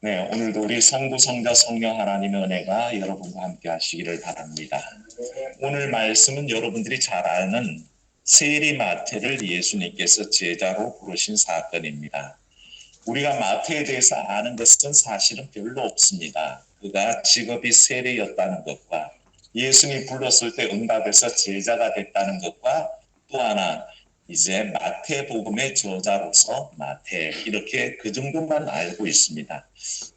네, 오늘도 우리 성부, 성자, 성령 하나님의 은혜가 여러분과 함께 하시기를 바랍니다. 오늘 말씀은 여러분들이 잘 아는 세리마태를 예수님께서 제자로 부르신 사건입니다. 우리가 마태에 대해서 아는 것은 사실은 별로 없습니다. 그가 직업이 세리였다는 것과 예수님이 불렀을 때 응답해서 제자가 됐다는 것과 또 하나 이제 마태복음의 저자로서 마태 이렇게 그 정도만 알고 있습니다.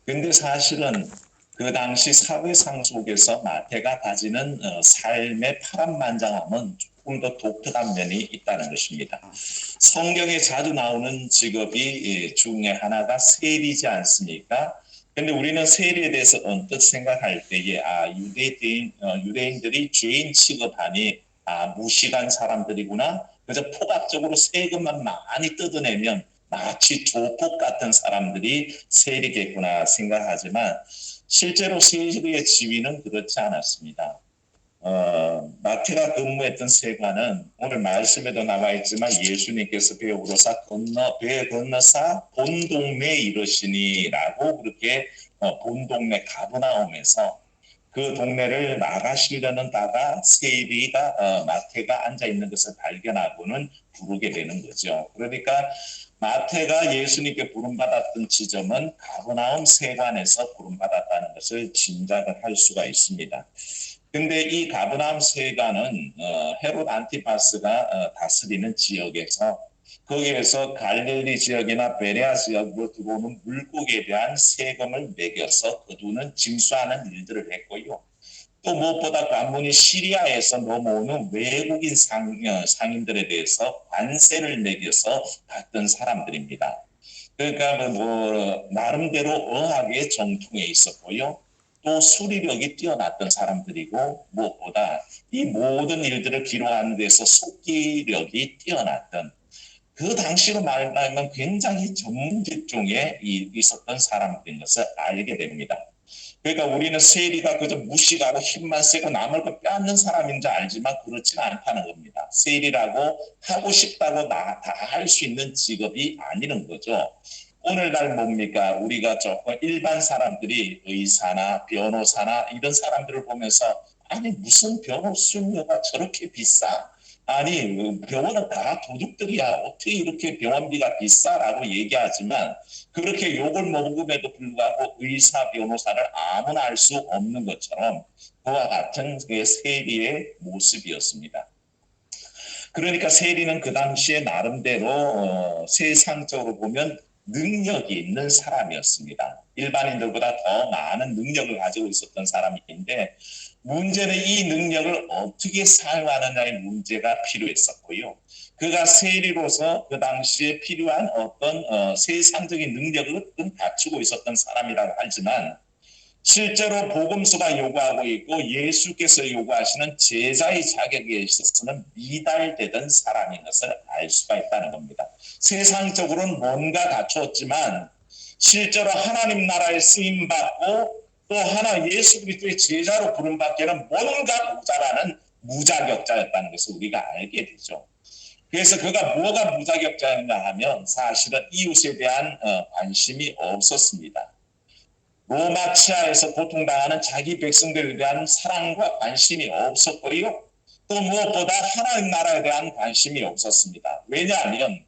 근데 사실은 그 당시 사회상 속에서 마태가 가지는 어, 삶의 파란만장함은 조금 더 독특한 면이 있다는 것입니다. 성경에 자주 나오는 직업이 예, 중에 하나가 세리지 않습니까? 근데 우리는 세리에 대해서 언뜻 생각할 때에 아 유대인 어, 유대인들이 죄인 취급하니 아 무식한 사람들이구나 그래서 포괄 적으로 세금만 많이 뜯어내면 마치 조폭 같은 사람들이 세리겠구나 생각하지만 실제로 세리의 지위는 그렇지 않았습니다. 어, 마태가 근무했던 세관은 오늘 말씀에도 나와 있지만 예수님께서 배우로사 건너 배 건너사 본 동네에 이르시니라고 그렇게 어, 본 동네 가브나움에서 그 동네를 나가시려는다가 세리가 어, 마태가 앉아 있는 것을 발견하고는 부르게 되는 거죠. 그러니까 마태가 예수님께 부름받았던 지점은 가브나움 세관에서 부름받았다는 것을 짐작을 할 수가 있습니다. 근데 이 가브나움 세관은 어, 헤롯 안티파스가 어, 다스리는 지역에서 거기에서 갈릴리 지역이나 베레아 지역으로 들어오는 물고기에 대한 세금을 매겨서 거두는 징수하는 일들을 했고요. 또 무엇보다 관문이 시리아에서 넘어오는 외국인 상, 어, 상인들에 대해서 관세를 매겨서 받던 사람들입니다. 그러니까 뭐, 뭐 나름대로 어학에 정통해 있었고요. 또 수리력이 뛰어났던 사람들이고 무엇보다 이 모든 일들을 기록하는 데서 속기력이 뛰어났던 그 당시로 말하면 굉장히 전문 직종에 있었던 사람들인 것을 알게 됩니다. 그러니까 우리는 세리가 그저 무식하고 힘만 세고 남을 거 빼앗는 사람인 줄 알지만 그렇지는 않다는 겁니다. 세리라고 하고 싶다고 다 할 수 있는 직업이 아니는 거죠. 오늘날 뭡니까? 우리가 조금 일반 사람들이 의사나 변호사나 이런 사람들을 보면서 아니 무슨 변호 수료가 저렇게 비싸? 아니 그 병원은 다 도둑들이야 어떻게 이렇게 병원비가 비싸라고 얘기하지만 그렇게 욕을 먹음에도 불구하고 의사 변호사를 아무나 알 수 없는 것처럼 그와 같은 그 세리의 모습이었습니다. 그러니까 세리는 그 당시에 나름대로 어, 세상적으로 보면 능력이 있는 사람이었습니다. 일반인들보다 더 많은 능력을 가지고 있었던 사람인데 문제는 이 능력을 어떻게 사용하느냐의 문제가 필요했었고요. 그가 세리로서 그 당시에 필요한 어떤 어, 세상적인 능력을 갖추고 있었던 사람이라고 하지만 실제로 복음서가 요구하고 있고 예수께서 요구하시는 제자의 자격에 있어서는 미달되던 사람인 것을 알 수가 있다는 겁니다. 세상적으로는 뭔가 갖추었지만 실제로 하나님 나라에 쓰임 받고 또 하나 예수 그리스도의 제자로 부름받기에는 뭔가 모자라는 무자격자였다는 것을 우리가 알게 되죠. 그래서 그가 뭐가 무자격자였냐 하면 사실은 이웃에 대한 어, 관심이 없었습니다. 로마 치하에서 고통당하는 자기 백성들에 대한 사랑과 관심이 없었고요. 또 무엇보다 하나님 나라에 대한 관심이 없었습니다. 왜냐하면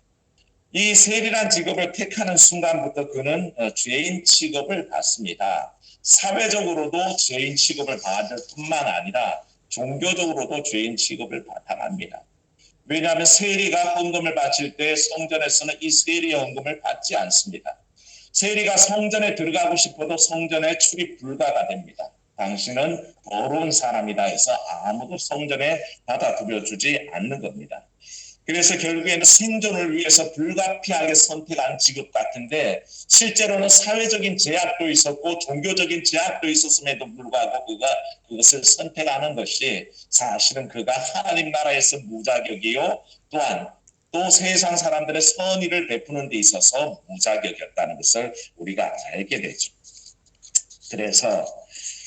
이 세리란 직업을 택하는 순간부터 그는 어, 죄인 취급을 받습니다. 사회적으로도 죄인 취급을 받을 뿐만 아니라 종교적으로도 죄인 취급을 당합니다. 왜냐하면 세리가 헌금을 바칠 때 성전에서는 이 세리 헌금을 받지 않습니다. 세리가 성전에 들어가고 싶어도 성전에 출입 불가가 됩니다. 당신은 더러운 사람이다 해서 아무도 성전에 받아들여 주지 않는 겁니다. 그래서 결국에는 생존을 위해서 불가피하게 선택한 직업 같은데 실제로는 사회적인 제약도 있었고 종교적인 제약도 있었음에도 불구하고 그가 그것을 선택하는 것이 사실은 그가 하나님 나라에서 무자격이요 또한 또 세상 사람들의 선의를 베푸는 데 있어서 무자격이었다는 것을 우리가 알게 되죠. 그래서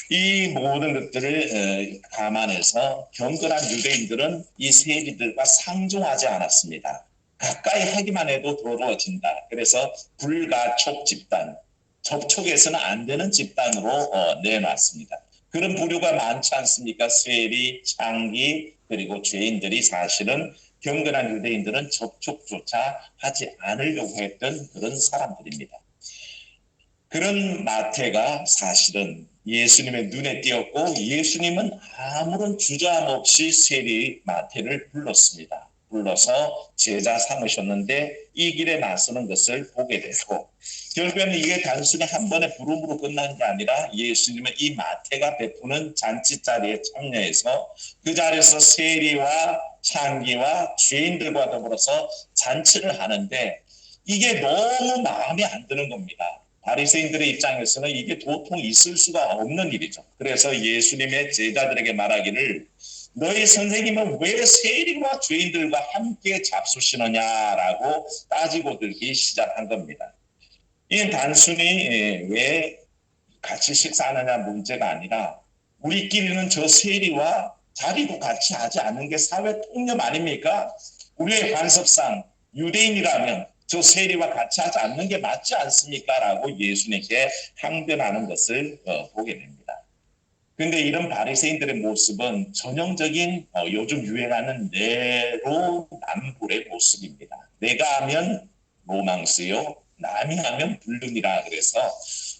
이 모든 것들을 어, 감안해서 경건한 유대인들은 이 세리들과 상종하지 않았습니다. 가까이 하기만 해도 더러워진다. 그래서 불가촉 집단, 접촉해서는 안 되는 집단으로 어, 내놨습니다. 그런 부류가 많지 않습니까? 세리, 창기 그리고 죄인들이 사실은 경건한 유대인들은 접촉조차 하지 않으려고 했던 그런 사람들입니다. 그런 마태가 사실은 예수님의 눈에 띄었고 예수님은 아무런 주저함 없이 세리 마태를 불렀습니다. 불러서 제자 삼으셨는데 이 길에 나서는 것을 보게 됐고 결국에는 이게 단순히 한 번의 부름으로 끝난 게 아니라 예수님은 이 마태가 베푸는 잔치 자리에 참여해서 그 자리에서 세리와 창기와 죄인들과 더불어서 잔치를 하는데 이게 너무 마음에 안 드는 겁니다. 바리새인들의 입장에서는 이게 도통 있을 수가 없는 일이죠. 그래서 예수님의 제자들에게 말하기를 너희 선생님은 왜 세리와 죄인들과 함께 잡수시느냐라고 따지고 들기 시작한 겁니다. 이는 단순히 왜 같이 식사하느냐 문제가 아니라 우리끼리는 저 세리와 자리도 같이 하지 않는 게 사회 통념 아닙니까? 우리의 관습상 유대인이라면 저 세리와 같이 하지 않는 게 맞지 않습니까? 라고 예수님께 항변하는 것을 어, 보게 됩니다. 근데 이런 바리새인들의 모습은 전형적인 어, 요즘 유행하는 내로 남불의 모습입니다. 내가 하면 로망스요, 남이 하면 불륜이라 그래서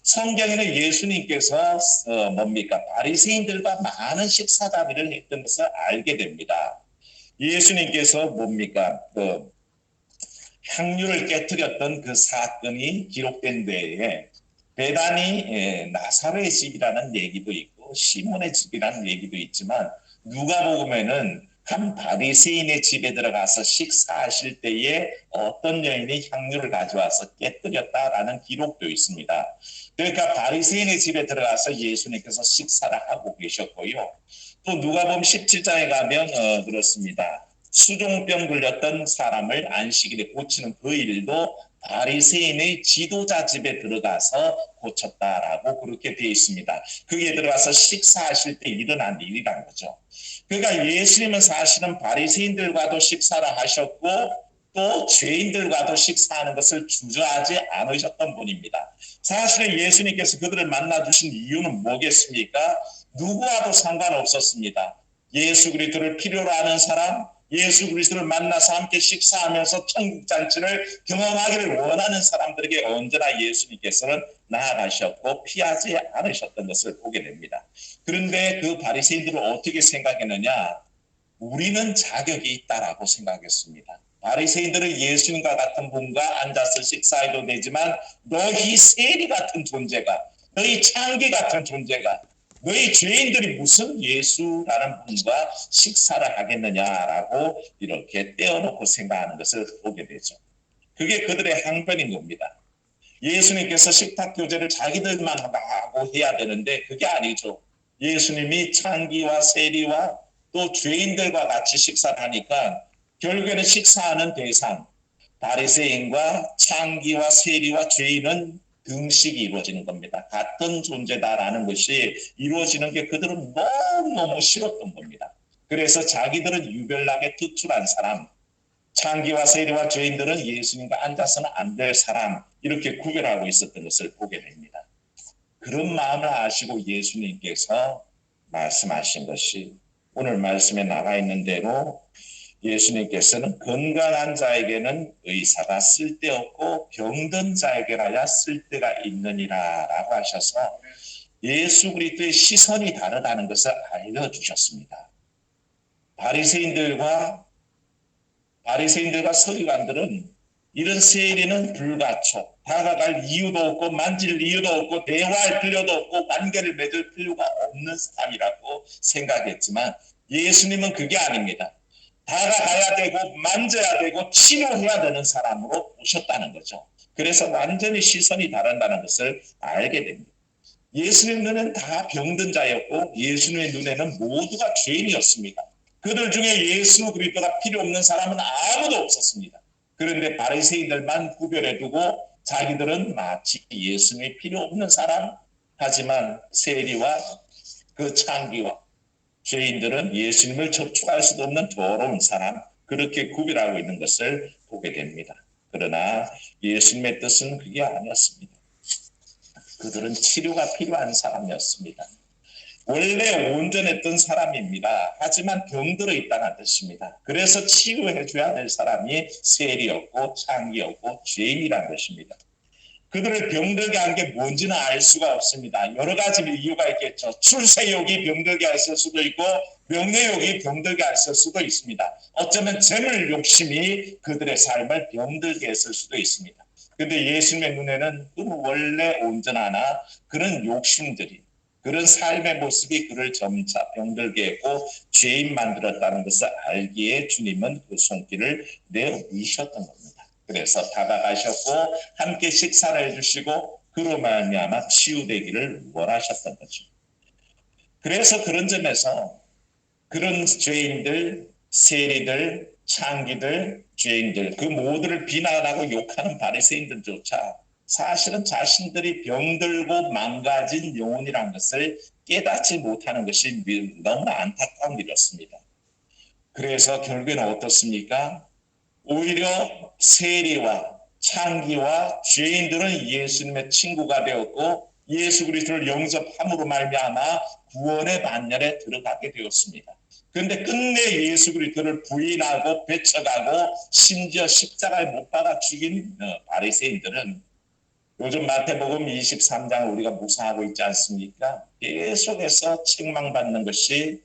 성경에는 예수님께서 어, 뭡니까 바리새인들과 많은 식사 자비를 했던 것을 알게 됩니다. 예수님께서 뭡니까 그 향유를 깨뜨렸던 그 사건이 기록된 데에 배단이 예, 나사로의 집이라는 얘기도 있고 시몬의 집이라는 얘기도 있지만 누가 보면은 한 바리새인의 집에 들어가서 식사하실 때에 어떤 여인이 향유를 가져와서 깨뜨렸다라는 기록도 있습니다. 그러니까 바리새인의 집에 들어가서 예수님께서 식사를 하고 계셨고요. 또 누가 보면 17장에 가면 어, 그렇습니다. 수종병 걸렸던 사람을 안식일에 고치는 그 일도 바리새인의 지도자 집에 들어가서 고쳤다라고 그렇게 되어 있습니다. 그게 들어가서 식사하실 때 일어난 일이란 거죠. 그러니까 예수님은 사실은 바리새인들과도 식사를 하셨고 또 죄인들과도 식사하는 것을 주저하지 않으셨던 분입니다. 사실은 예수님께서 그들을 만나 주신 이유는 뭐겠습니까? 누구와도 상관없었습니다. 예수 그리스도를 필요로 하는 사람, 예수 그리스도를 만나서 함께 식사하면서 천국 잔치를 경험하기를 원하는 사람들에게 언제나 예수님께서는 나아가셨고 피하지 않으셨던 것을 보게 됩니다. 그런데 그 바리새인들은 어떻게 생각했느냐? 우리는 자격이 있다라고 생각했습니다. 바리새인들은 예수님과 같은 분과 앉아서 식사해도 되지만 너희 세리 같은 존재가 너희 창기 같은 존재가 너희 죄인들이 무슨 예수라는 분과 식사를 하겠느냐라고 이렇게 떼어놓고 생각하는 것을 보게 되죠. 그게 그들의 항변인 겁니다. 예수님께서 식탁 교제를 자기들만 하고 해야 되는데 그게 아니죠. 예수님이 창기와 세리와 또 죄인들과 같이 식사를 하니까 결국에는 식사하는 대상 바리새인과 창기와 세리와 죄인은 등식이 이루어지는 겁니다. 같은 존재다라는 것이 이루어지는 게 그들은 너무너무 싫었던 겁니다. 그래서 자기들은 유별나게 특출한 사람, 창기와 세리와 죄인들은 예수님과 앉아서는 안 될 사람 이렇게 구별하고 있었던 것을 보게 됩니다. 그런 마음을 아시고 예수님께서 말씀하신 것이 오늘 말씀에 나가 있는 대로 예수님께서는 건강한 자에게는 의사가 쓸데없고 병든 자에게라야 쓸데가 있느니라라고 하셔서 예수 그리스도의 시선이 다르다는 것을 알려주셨습니다. 바리새인들과 바리새인들과 서기관들은 이런 세리는 불가초 다가갈 이유도 없고 만질 이유도 없고 대화할 필요도 없고 관계를 맺을 필요가 없는 사람이라고 생각했지만 예수님은 그게 아닙니다. 다가가야 되고 만져야 되고 치료해야 되는 사람으로 오셨다는 거죠. 그래서 완전히 시선이 다른다는 것을 알게 됩니다. 예수님 눈에는 다 병든 자였고 예수님의 눈에는 모두가 죄인이었습니다. 그들 중에 예수 그리스도가 필요 없는 사람은 아무도 없었습니다. 그런데 바리새인들만 구별해 두고 자기들은 마치 예수님이 필요 없는 사람 하지만 세리와 그 창기와 죄인들은 예수님을 접촉할 수도 없는 더러운 사람 그렇게 구별하고 있는 것을 보게 됩니다. 그러나 예수님의 뜻은 그게 아니었습니다. 그들은 치료가 필요한 사람이었습니다. 원래 온전했던 사람입니다. 하지만 병들어 있다는 뜻입니다. 그래서 치유해줘야 될 사람이 세리였고 창기였고 죄인이라는 것입니다. 그들을 병들게 한 게 뭔지는 알 수가 없습니다. 여러 가지 이유가 있겠죠. 출세욕이 병들게 했을 수도 있고 명예욕이 병들게 했을 수도 있습니다. 어쩌면 재물 욕심이 그들의 삶을 병들게 했을 수도 있습니다. 근데 예수님의 눈에는 그 원래 온전하나 그런 욕심들이 그런 삶의 모습이 그를 점차 병들게 했고 죄인 만들었다는 것을 알기에 주님은 그 손길을 내어 미셨던 겁니다. 그래서 다가가셨고 함께 식사를 해주시고 그로 말미암아 치유되기를 원하셨던 거죠. 그래서 그런 점에서 그런 죄인들, 세리들, 창기들, 죄인들 그 모두를 비난하고 욕하는 바리새인들조차 사실은 자신들이 병들고 망가진 영혼이라는 것을 깨닫지 못하는 것이 너무 안타까운 일이었습니다. 그래서 결국에는 어떻습니까? 오히려 세리와 창기와 죄인들은 예수님의 친구가 되었고 예수 그리스도를 영접함으로 말미암아 구원의 반열에 들어가게 되었습니다. 그런데 끝내 예수 그리스도를 부인하고 배척하고 심지어 십자가에 못 박아 죽인 어, 바리새인들은 요즘 마태복음 23장 우리가 묵상하고 있지 않습니까? 계속해서 책망받는 것이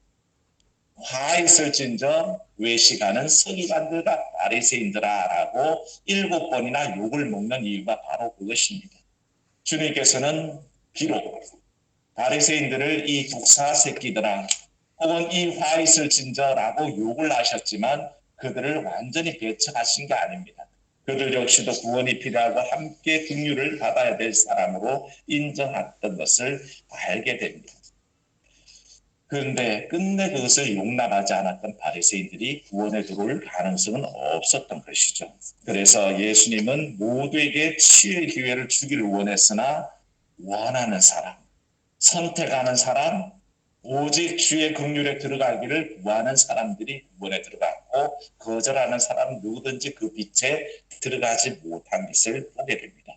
화 있을진저 외식하는 서기관들과 바리새인들아라고 일곱 번이나 욕을 먹는 이유가 바로 그것입니다. 주님께서는 비록 바리새인들을 이 독사 새끼들아 혹은 이 화 있을진저라고 욕을 하셨지만 그들을 완전히 배척하신 게 아닙니다. 그들 역시도 구원이 필요하고 함께 긍휼을 받아야 될 사람으로 인정했던 것을 알게 됩니다. 그런데 끝내 그것을 용납하지 않았던 바리새인들이 구원에 들어올 가능성은 없었던 것이죠. 그래서 예수님은 모두에게 치유의 기회를 주기를 원했으나 원하는 사람, 선택하는 사람, 오직 주의 긍휼에 들어가기를 구하는 사람들이 구원에 들어갔고 거절하는 사람은 누구든지 그 빛에 들어가지 못한 것을 보게 됩니다.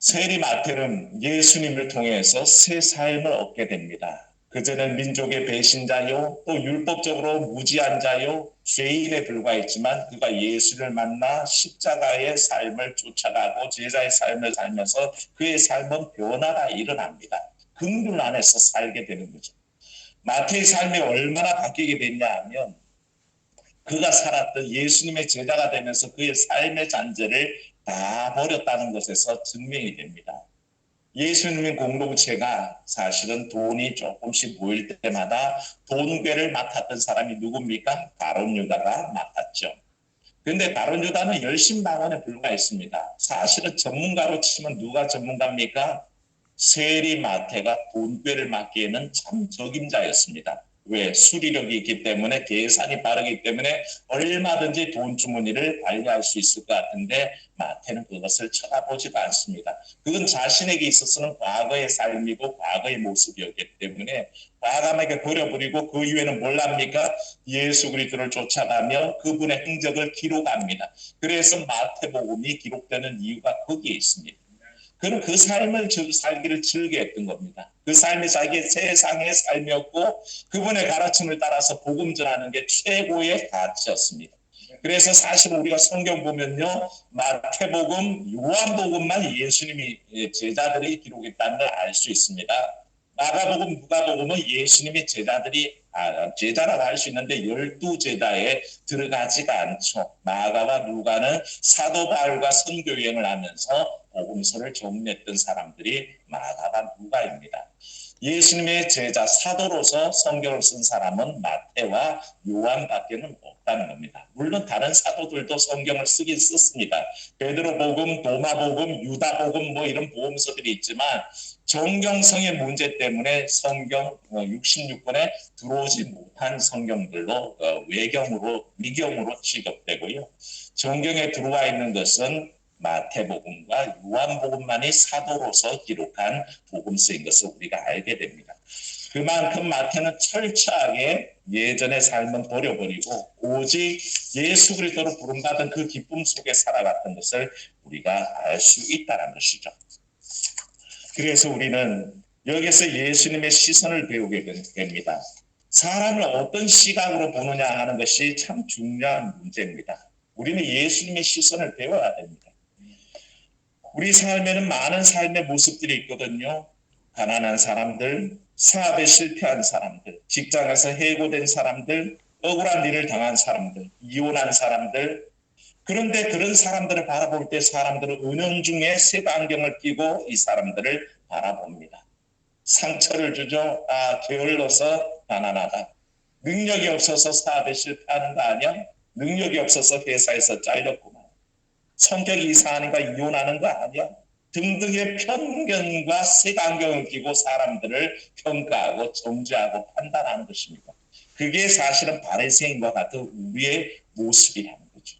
세리 마태는 예수님을 통해서 새 삶을 얻게 됩니다. 그전엔 민족의 배신자요, 또 율법적으로 무지한 자요, 죄인에 불과했지만 그가 예수를 만나 십자가의 삶을 쫓아가고 제자의 삶을 살면서 그의 삶은 변화가 일어납니다. 긍휼 안에서 살게 되는 거죠. 마태의 삶이 얼마나 바뀌게 됐냐 하면 그가 살았던 예수님의 제자가 되면서 그의 삶의 잔재를 다 버렸다는 것에서 증명이 됩니다. 예수님의 공동체가 사실은 돈이 조금씩 모일 때마다 돈괴를 맡았던 사람이 누굽니까? 바론 유다가 맡았죠. 그런데 바론 유다는 열심방언에 불과했습니다. 사실은 전문가로 치면 누가 전문가입니까? 세리 마태가 돈괴를 맡기에는 참 적임자였습니다. 왜? 수리력이 있기 때문에 계산이 빠르기 때문에 얼마든지 돈 주머니를 관리할 수 있을 것 같은데 마태는 그것을 쳐다보지도 않습니다. 그건 자신에게 있어서는 과거의 삶이고 과거의 모습이었기 때문에 과감하게 버려버리고 그 이후에는 뭘 합니까? 예수 그리스도를 쫓아가며 그분의 행적을 기록합니다. 그래서 마태복음이 기록되는 이유가 거기에 있습니다. 그는 그 삶을 살기를 즐겨 했던 겁니다. 그 삶이 자기 세상의 삶이었고 그분의 가르침을 따라서 복음 전하는 게 최고의 가치였습니다. 그래서 사실 우리가 성경 보면요 마태복음, 요한복음만 예수님이 제자들이 기록했다는 걸 알 수 있습니다. 마가복음, 누가복음은 예수님의 제자들이 아, 제자라고 할 수 있는데 열두 제자에 들어가지가 않죠. 마가와 누가는 사도 바울과 선교 여행을 하면서 복음서를 정리했던 사람들이 마가와 누가입니다. 예수님의 제자 사도로서 성경을 쓴 사람은 마태와 요한밖에는 없다는 겁니다. 물론 다른 사도들도 성경을 쓰긴 썼습니다. 베드로복음, 도마복음, 유다복음 뭐 이런 복음서들이 있지만 정경성의 문제 때문에 성경 66권에 어, 들어오지 못한 성경들로 어, 외경으로 미경으로 취급되고요. 정경에 들어와 있는 것은 마태복음과 요한복음만이 사도로서 기록한 복음서인 것을 우리가 알게 됩니다. 그만큼 마태는 철저하게 예전의 삶은 버려버리고 오직 예수 그리스도로 부름받은 그 기쁨 속에 살아갔던 것을 우리가 알 수 있다는 것이죠. 그래서 우리는 여기서 예수님의 시선을 배우게 됩니다. 사람을 어떤 시각으로 보느냐 하는 것이 참 중요한 문제입니다. 우리는 예수님의 시선을 배워야 됩니다. 우리 삶에는 많은 삶의 모습들이 있거든요. 가난한 사람들, 사업에 실패한 사람들, 직장에서 해고된 사람들, 억울한 일을 당한 사람들, 이혼한 사람들. 그런데 그런 사람들을 바라볼 때 사람들은 은연 중에 색안경을 끼고 이 사람들을 바라봅니다. 상처를 주죠. 아, 게을러서 가난하다. 능력이 없어서 사업에 실패하는 거 아니야? 능력이 없어서 회사에서 잘렸구만. 성격이 이상하니까 이혼하는 거 아니야? 등등의 편견과 색안경을 끼고 사람들을 평가하고 정죄하고 판단하는 것입니다. 그게 사실은 바리새인과 같은 우리의 모습이라는 거죠.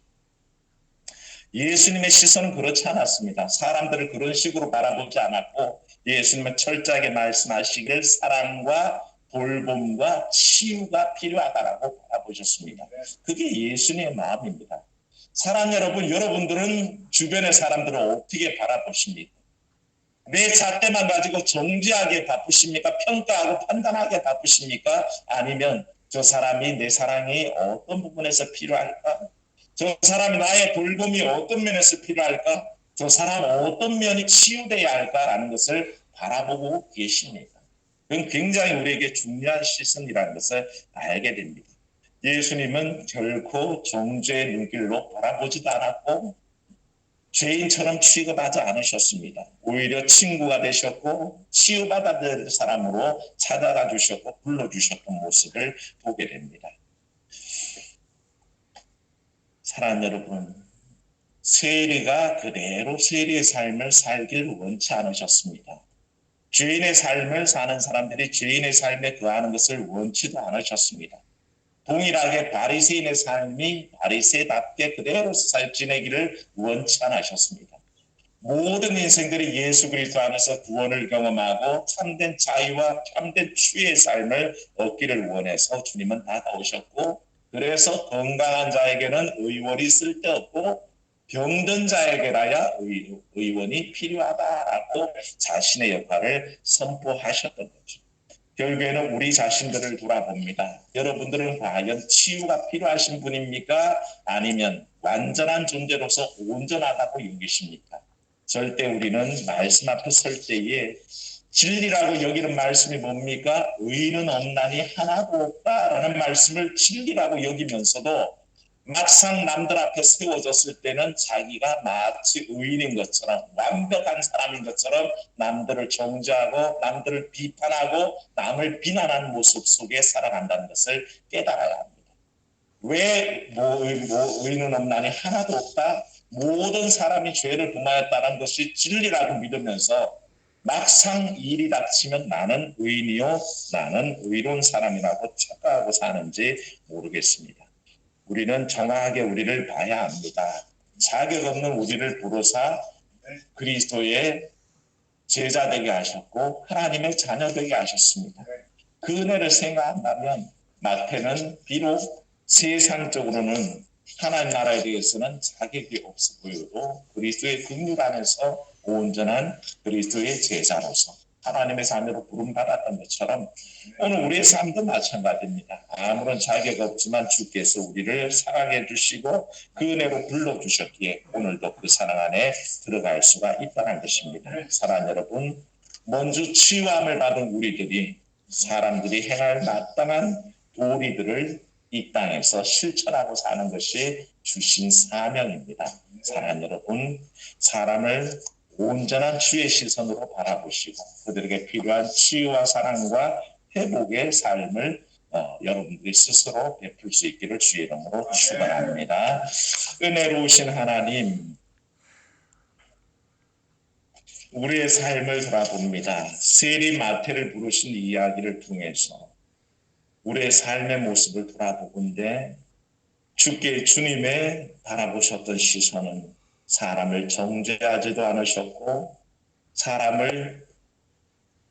예수님의 시선은 그렇지 않았습니다. 사람들을 그런 식으로 바라보지 않았고 예수님은 철저하게 말씀하시길 사랑과 돌봄과 치유가 필요하다라고 바라보셨습니다. 그게 예수님의 마음입니다. 사랑 여러분, 여러분들은 주변의 사람들을 어떻게 바라보십니까? 내 잣대만 가지고 정지하게 바쁘십니까? 평가하고 판단하게 바쁘십니까? 아니면 저 사람이 내 사랑이 어떤 부분에서 필요할까? 저 사람이 나의 돌봄이 어떤 면에서 필요할까? 저 사람 어떤 면이 치유돼야 할까라는 것을 바라보고 계십니다. 그건 굉장히 우리에게 중요한 시선이라는 것을 알게 됩니다. 예수님은 결코 정죄의 눈길로 바라보지도 않았고 죄인처럼 취급하지 않으셨습니다. 오히려 친구가 되셨고 치유받아 될 사람으로 찾아가 주셨고 불러주셨던 모습을 보게 됩니다. 사랑 여러분, 세리가 그대로 세리의 삶을 살길 원치 않으셨습니다. 죄인의 삶을 사는 사람들이 죄인의 삶에 거하는 것을 원치도 않으셨습니다. 동일하게 바리새인의 삶이 바리새답게 그대로 살 지내기를 원치 않으셨습니다. 모든 인생들이 예수 그리스도 안에서 구원을 경험하고 참된 자유와 참된 추의 삶을 얻기를 원해서 주님은 다가오셨고 그래서 건강한 자에게는 의원이 쓸데없고 병든 자에게라야 의, 원이 필요하다라고 자신의 역할을 선포하셨던 거죠. 결국에는 우리 자신들을 돌아봅니다. 여러분들은 과연 치유가 필요하신 분입니까? 아니면 완전한 존재로서 온전하다고 여기십니까? 절대 우리는 말씀 앞에 설 때에 진리라고 여기는 말씀이 뭡니까? 의는 없나니 하나도 없다라는 말씀을 진리라고 여기면서도 막상 남들 앞에 세워졌을 때는 자기가 마치 의인인 것처럼 완벽한 사람인 것처럼 남들을 정죄하고 남들을 비판하고 남을 비난하는 모습 속에 살아간다는 것을 깨달아야 합니다. 왜 뭐, 뭐 의는 없나니 하나도 없다. 모든 사람이 죄를 범하였다는 것이 진리라고 믿으면서 막상 일이 닥치면 나는 의인이요 나는 의로운 사람이라고 착각하고 사는지 모르겠습니다. 우리는 정확하게 우리를 봐야 합니다. 자격 없는 우리를 부르사 그리스도의 제자 되게 하셨고 하나님의 자녀 되게 하셨습니다. 그 은혜를 생각한다면 마태는 비록 세상적으로는 하나님 나라에 대해서는 자격이 없어 보여도 그리스도의 긍휼 안에서 온전한 그리스도의 제자로서 하나님의 자녀로 부름받았던 것처럼 오늘 우리의 삶도 마찬가지입니다. 아무런 자격 없지만 주께서 우리를 사랑해 주시고 그 은혜로 불러주셨기에 오늘도 그 사랑 안에 들어갈 수가 있다는 것입니다. 사랑 여러분, 먼저 치유함을 받은 우리들이 사람들이 행할 마땅한 도리들을 이 땅에서 실천하고 사는 것이 주신 사명입니다. 사랑 여러분, 사람을 온전한 주의 시선으로 바라보시고 그들에게 필요한 치유와 사랑과 회복의 삶을 어, 여러분들이 스스로 베풀 수 있기를 주의 이름으로 축원합니다. 은혜로우신 하나님, 우리의 삶을 돌아봅니다. 세리 마태를 부르신 이야기를 통해서 우리의 삶의 모습을 돌아보건데 주께 주님의 바라보셨던 시선은 사람을 정죄하지도 않으셨고 사람을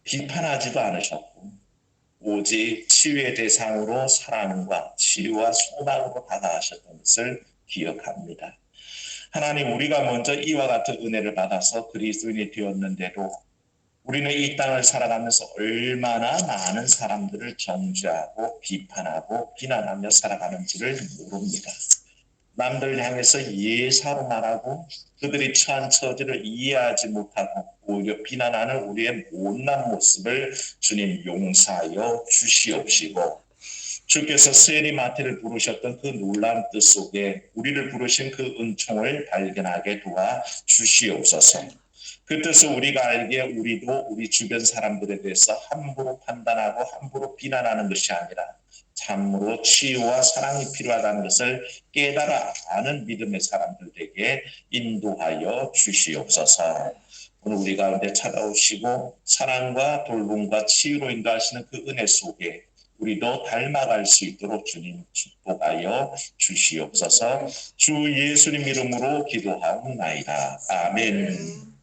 비판하지도 않으셨고 오직 치유의 대상으로 사랑과 치유와 소망으로 다가가셨던 것을 기억합니다. 하나님 우리가 먼저 이와 같은 은혜를 받아서 그리스도인이 되었는데도 우리는 이 땅을 살아가면서 얼마나 많은 사람들을 정죄하고 비판하고 비난하며 살아가는지를 모릅니다. 남들 향해서 예사로 말하고 그들이 처한 처지를 이해하지 못하고 오히려 비난하는 우리의 못난 모습을 주님 용서하여 주시옵시고 주께서 세리마티를 부르셨던 그 놀라운 뜻 속에 우리를 부르신 그 은총을 발견하게 도와 주시옵소서. 그 뜻을 우리가 알기에 우리도 우리 주변 사람들에 대해서 함부로 판단하고 함부로 비난하는 것이 아니라 참으로 치유와 사랑이 필요하다는 것을 깨달아 아는 믿음의 사람들에게 인도하여 주시옵소서. 오늘 우리 가운데 찾아오시고 사랑과 돌봄과 치유로 인도하시는 그 은혜 속에 우리도 닮아갈 수 있도록 주님 축복하여 주시옵소서. 주 예수님 이름으로 기도하옵나이다. 아멘.